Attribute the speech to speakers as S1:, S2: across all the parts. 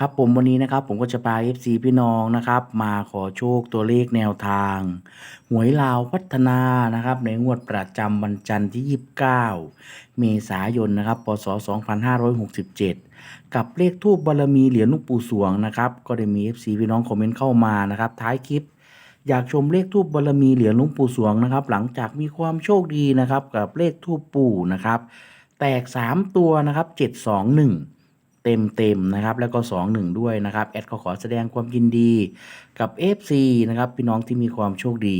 S1: ครับผมวันนี้นะครับผมก็จะพา FC พี่น้องนะครับ มาขอโชคตัวเลขแนวทาง หวยลาวพัฒนานะครับ ในงวดประจำวันจันทร์ที่ 29 เมษายนนะครับพศ 2567 กับเลขทูบบารมีเหรียญลุงปู่สวงนะครับ ก็ได้มี FC พี่น้องคอมเมนต์เข้ามานะครับ ท้ายคลิป อยากชมเลขทูบบารมีเหรียญลุงปู่สวงนะครับ หลังจากมีความโชคดีนะครับ กับเลขทูบปู่นะครับ แตก 3 ตัวนะครับ 721 เต็มเต็มๆนะครับ แล้วก็ 21 ด้วยนะครับ แอดก็ขอแสดงความยินดีกับ FC นะครับพี่น้องที่มีความโชคดี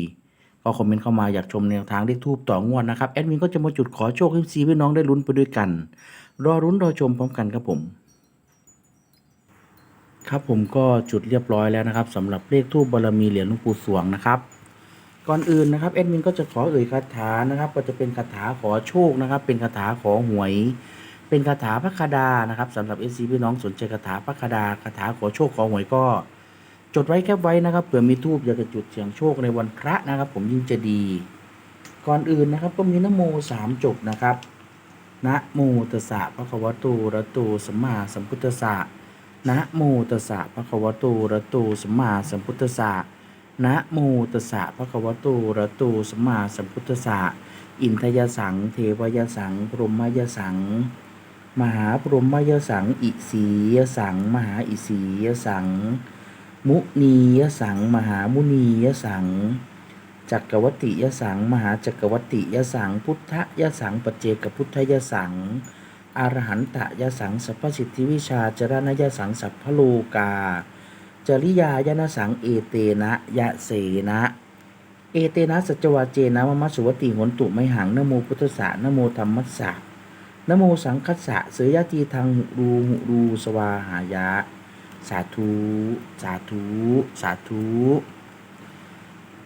S1: ก็คอมเมนต์เข้ามาอยากชมแนวทางเลขทูบต่องวดนะครับ แอดมินก็จะมาจุดขอโชค FC พี่น้องได้ลุ้นไปด้วยกัน รอรุ้นรอชมพร้อมกันครับผม ครับผมก็จุดเรียบร้อยแล้วนะครับสำหรับเลขทูบบารมีเหรียญหลวงปู่สวงนะครับก่อนอื่นนะครับแอดมินก็จะขอเอ่ยคาถานะครับ ก็จะเป็นคาถาขอโชคนะครับ เป็นคาถาขอหวย เป็นคาถาพระคดานะครับสำหรับเอซีพี่น้องสนใจคาถาพระคดาคาถาขอโชคขอหวยก็ จดไว้แคปไว้นะครับเผื่อมีทูบอยากจะจุดเสียงโชคในวันพระนะครับ ผมยิ่งจะดี ก่อนอื่นนะครับ ก็มีนโมสามจบนะครับนะโมตัสสะพระคะวะโตอะระโตสัมมาสัมพุทธัสสะนะโมตัสสะภะคะวะโตอะระโตสัมมาสัมพุทธัสสะนะโมตัสสะภะคะวะโตอะระโตสัมมาสัมพุทธัสสะอินทยสัง เทวยสัง พรหมยสัง มหาพรหมยสัง อิสียสัง มหาอิสียสัง มุนียสัง มหามุนียสัง จักรวัติยสัง มหาจักรวัติยสัง พุทธยสังปเจกพุทธยสัง อรหันตยสัง สัพพสิทธิวิชาจรณยสัง สัพพโลกา จริยายนสัง เอเตนะยะเสนะเอเตนะสัจวาเจนะมมัสสุวติหนตุไมหังนโมพุทธสะนโมธรรมัสสะ นโมสังคัสสะเสยยะทีทางหุรูหุรูสวาหายะ สาธุ สาธุ สาธุ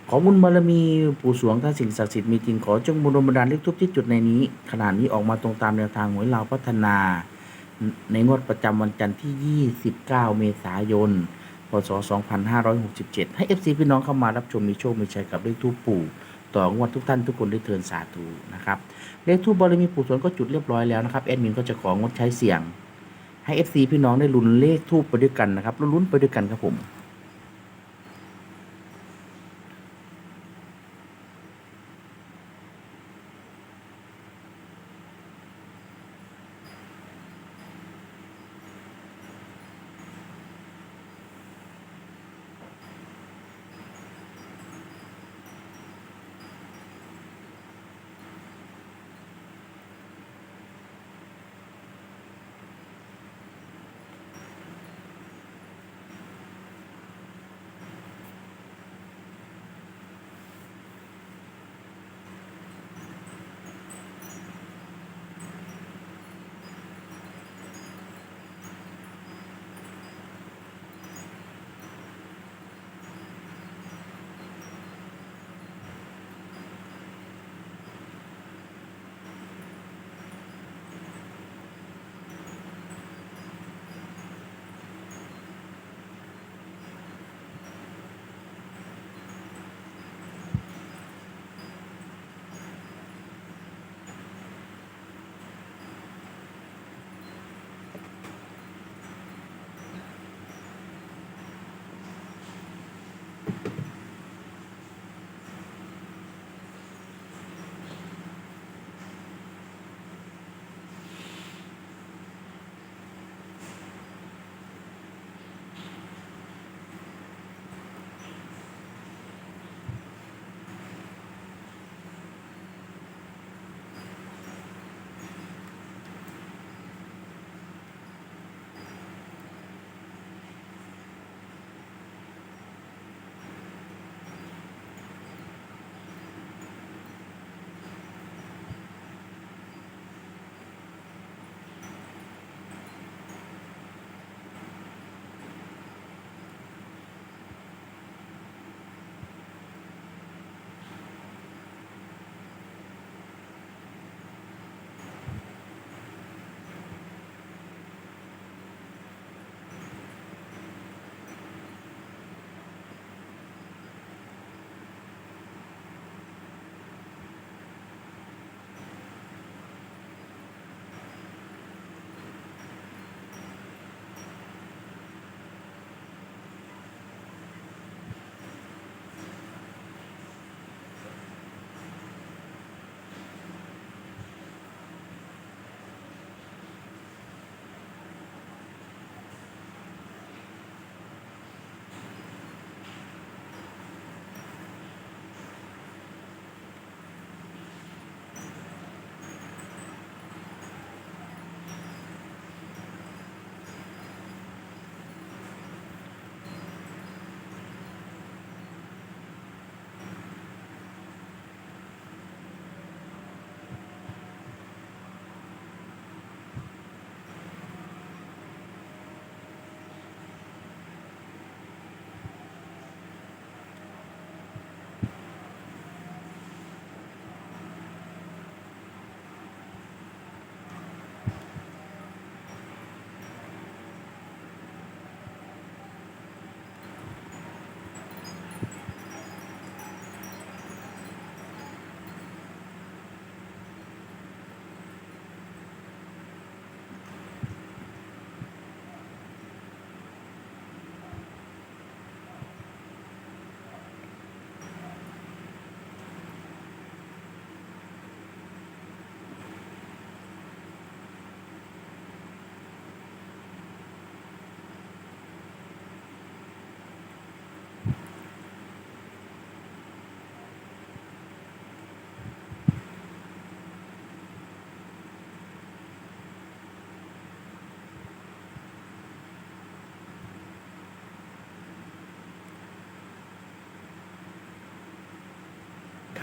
S1: ขอบุญบารมีปู่สวงท่านสิ่งศักดิ์สิทธิ์มีจริงขอจงบุญบันดาลเลขทุกที่จุดในนี้ ขนาดนี้ออกมาตรงตามแนวทางหวยลาวพัฒนา ในงวดประจำวันจันทร์ที่ 29 เมษายน พศ 2567 ให้ FC พี่น้องเข้ามารับชมมีโชคมีชัยกับเลขทูปปู่ ต่องวดทุกท่านทุกคนได้เทินสาธุนะครับเลขทูบบารมีปู่สวนก็จุดเรียบร้อยแล้วนะครับแอดมินก็จะของดใช้เสียง ให้ FC พี่น้องได้ลุ้นเลขทูบไปด้วยกันนะครับลุ้นไปด้วยกันครับผม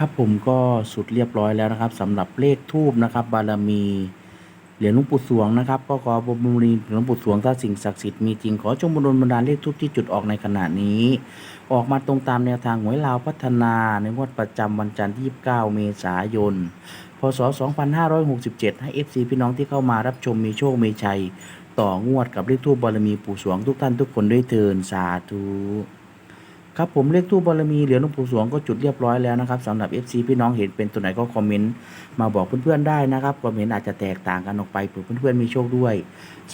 S1: ครับผมก็สุดเรียบร้อยแล้วนะครับสำหรับเลขทูบนะครับ บารมีเหรียญหลวงปู่สวงนะครับก็ขอบรมรีหลวงปู่สวงถ้าสิ่งศักดิ์สิทธิ์มีจริงขอจงบุญบันดาลเลขทูบที่จุดออกในขณะนี้ ออกมาตรงตามแนวทางหวยลาวพัฒนาในงวดประจำวันจันทร์ที่ 29 เมษายนพศ 2567 ให้ FC พี่น้องที่เข้ามารับชมมีโชคมีชัย ต่องวดกับเลขทูบบารมีปู่สวงทุกท่านทุกคนด้วยเทินสาธุ ครับผมเลขทูบบารมีเหรียญหลวงปู่สวงก็จุดเรียบร้อยแล้วนะครับสำหรับ FC พี่น้องเห็นเป็นตัวไหนก็คอมเมนต์มาบอกเพื่อนๆได้นะครับความเห็นอาจจะแตกต่างกันออกไปเผื่อเพื่อนๆมีโชคด้วย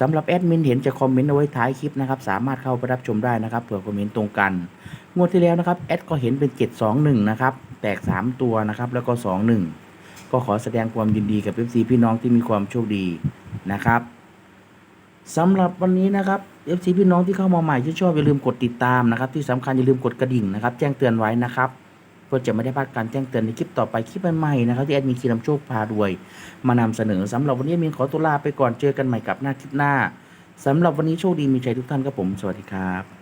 S1: สำหรับแอดมินเห็นจะคอมเมนต์เอาไว้ท้ายคลิปนะครับสามารถเข้าไปรับชมได้นะครับเผื่อคอมเมนต์ตรงกันงวดที่แล้วนะครับแอดก็เห็นเป็น 721 นะครับแตก 3 ตัวนะครับแล้วก็ 21 ก็ขอแสดงความยินดีกับ FC พี่น้องที่มีความโชคดีนะครับ สำหรับวันนี้นะครับ FC พี่น้องที่เข้ามาใหม่ที่ชอบอย่าลืมกดติดตามนะครับ ที่สำคัญอย่าลืมกดกระดิ่งนะครับ แจ้งเตือนไว้นะครับเพื่อจะไม่ได้พลาดการแจ้งเตือนในคลิปต่อไปคลิปใหม่ๆนะครับที่แอดมินคีนำโชคพารวย มานำเสนอสำหรับวันนี้มีขอตัวลาไปก่อนเจอกันใหม่กับหน้าคลิปหน้าสำหรับวันนี้โชคดีมีใจทุกท่านครับผม สวัสดีครับ